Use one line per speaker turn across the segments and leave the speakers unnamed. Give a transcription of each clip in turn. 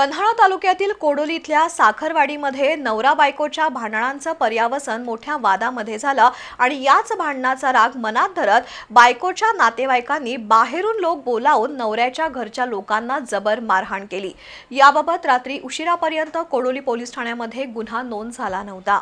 पन्हाळा तालुक्यातील कोडोली इथल्या साखरवाडीमध्ये नवरा बायकोच्या भांडणांचं पर्यावसन मोठ्या वादामध्ये झालं आणि याच भांडणाचा राग मनात धरत बायकोच्या नातेवाईकांनी बाहेरून लोक बोलावून नवऱ्याच्या घरच्या लोकांना जबर मारहाण केली. याबाबत रात्री उशिरापर्यंत कोडोली पोलीस ठाण्यामध्ये गुन्हा नोंद झाला नव्हता.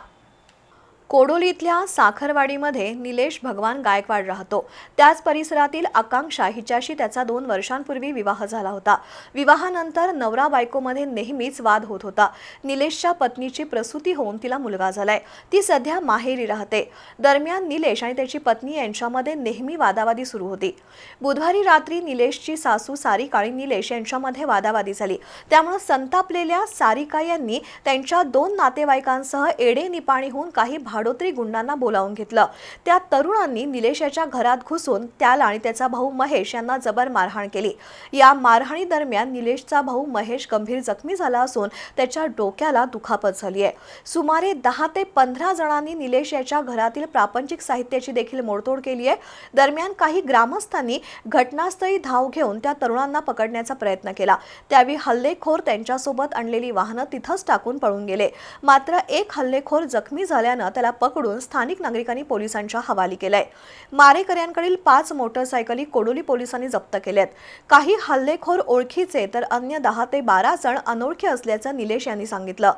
कोडोलीतल्या साखरवाडीमध्ये निलेश भगवान गायकवाड राहतो. त्याच परिसरातील आकांक्षा हिच्याशी त्याचा दोन वर्षांपूर्वी विवाह झाला होता. विवाहानंतर नवरा बायकोमध्ये नेहमीच वाद होत होता. निलेशच्या पत्नीची प्रसूती होऊन तिला मुलगा झालाय. ती सध्या माहेरी राहते. दरम्यान निलेश आणि त्याची पत्नी यांच्यामध्ये नेहमी वादावादी सुरू होती. बुधवारी रात्री निलेशची सासू सारिका आणि निलेश यांच्यामध्ये वादावादी झाली. त्यामुळे संतापलेल्या सारिका यांनी त्यांच्या दोन नातेवाईकांसह एडे निपाणीहून काही भाडोत्री गुंडांना बोलावून घेतलं. त्या तरुणांनी निलेशाच्या घरात घुसून त्याला आणि त्याचा भाऊ महेश यांना जबर मारहाण केली. या मारहाणी दरम्यान निलेशचा भाऊ महेश गंभीर जखमी झाला असून त्याच्या डोक्याला दुखापत झाली आहे. सुमारे दहा ते पंधरा जणांनी निलेश याच्या घरातील प्रापंचिक साहित्याची देखील मोडतोड केली आहे. दरम्यान काही ग्रामस्थांनी घटनास्थळी धाव घेऊन त्या तरुणांना पकडण्याचा प्रयत्न केला. त्यावेळी हल्लेखोर त्यांच्यासोबत आणलेली वाहनं तिथंच टाकून पळून गेले. मात्र एक हल्लेखोर जखमी झाल्यानं त्याला त्याला पकडून स्थानिक नागरिकांनी पोलिसांच्या हवाली केलाय. मारेकऱ्यांकडील पाच मोटरसायकली कोडोली पोलिसांनी जप्त केल्यात. काही हल्लेखोर ओळखीचे तर अन्य दहा ते बारा जण अनोळखी असल्याचं निलेश यांनी सांगितलं.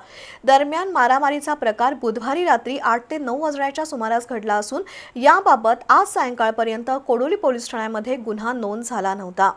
दरम्यान मारामारीचा प्रकार बुधवारी रात्री आठ ते नऊ वाजण्याच्या सुमारास घडला असून याबाबत आज सायंकाळपर्यंत कोडोली पोलीस ठाण्यामध्ये गुन्हा नोंद झाला नव्हता.